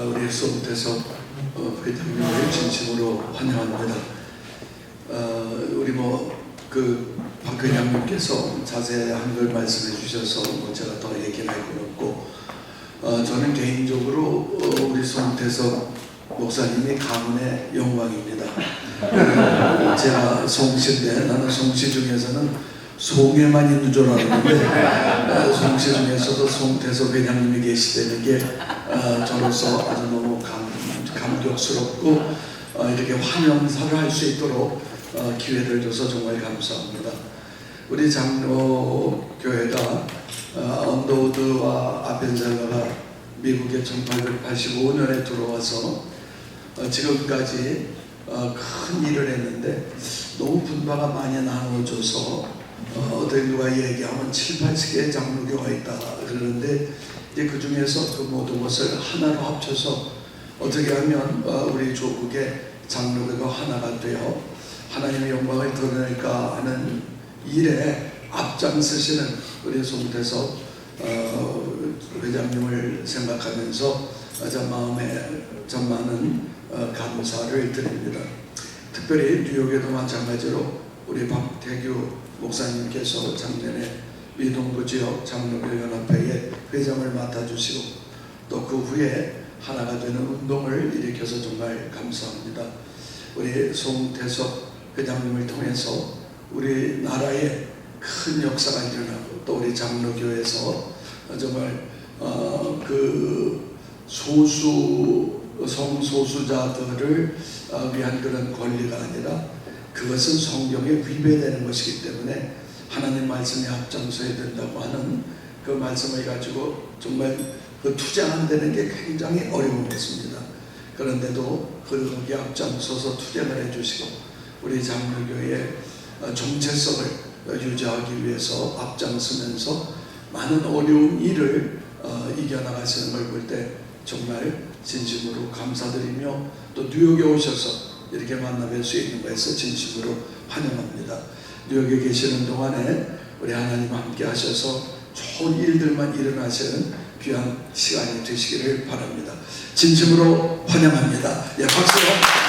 어, 우리 수업에서 어, 회장님을 진심으로 환영합니다. 어, 우리 뭐그 박 회장님께서 자세한 걸 말씀해 주셔서 뭐 제가 더 얘기를 할건 없고 어, 저는 개인적으로 어, 우리 송태석 목사님이 가문의 영광입니다. 어, 제가 송씨인데 나는 송씨 중에서는 송에만 있는 줄 알았는데 어, 송씨 중에서도 송태석 회장님이 계시다는 게 어, 저로서 아주 너무 감, 감격스럽고 어, 이렇게 환영사를 할 수 있도록 어, 기회를 줘서 정말 감사합니다. 우리 장로 교회가 어, 언더우드와 아벤젤라가 미국에 1885년에 들어와서 어, 지금까지 어, 큰 일을 했는데 너무 분바가 많이 나누어져서 어, 어떤 누가 얘기하면 7, 80개의 장로교가 있다 그러는데 이제 그 중에서 그 모든 것을 하나로 합쳐서 어떻게 하면 어, 우리 조국의 장로교가 하나가 되어 하나님의 영광을 드러낼까 하는 일에 앞장서시는 우리 송태석 어, 회장님을 생각하면서 저 마음에 참 많은 어, 감사를 드립니다. 특별히 뉴욕에도 마찬가지로 우리 박태규 목사님께서 작년에 미동부 지역 장로교 연합 회장을 맡아주시고 또 그 후에 하나가 되는 운동을 일으켜서 정말 감사합니다. 우리 송태석 회장님을 통해서 우리 나라에 큰 역사가 일어나고 또 우리 장로교에서 정말 어, 그 소수 성소수자들을 어, 위한 그런 권리가 아니라 그것은 성경에 위배되는 것이기 때문에 하나님 말씀에 앞장서야 된다고 그 말씀을 가지고 정말 그 투쟁한다는 게 굉장히 어려운 것입니다. 그런데도 그 거기에 앞장서서 투쟁을 해주시고 우리 장로교의 어, 정체성을 유지하기 위해서 앞장서면서 많은 어려운 일을 어, 이겨나가시는 걸 볼 때 정말 진심으로 감사드리며 또 뉴욕에 오셔서 이렇게 만나뵐 수 있는 것에서 진심으로 환영합니다. 뉴욕에 계시는 동안에 우리 하나님 함께 하셔서 좋은 일들만 일어나시는 귀한 시간이 되시기를 바랍니다. 진심으로 환영합니다. 예, 박수.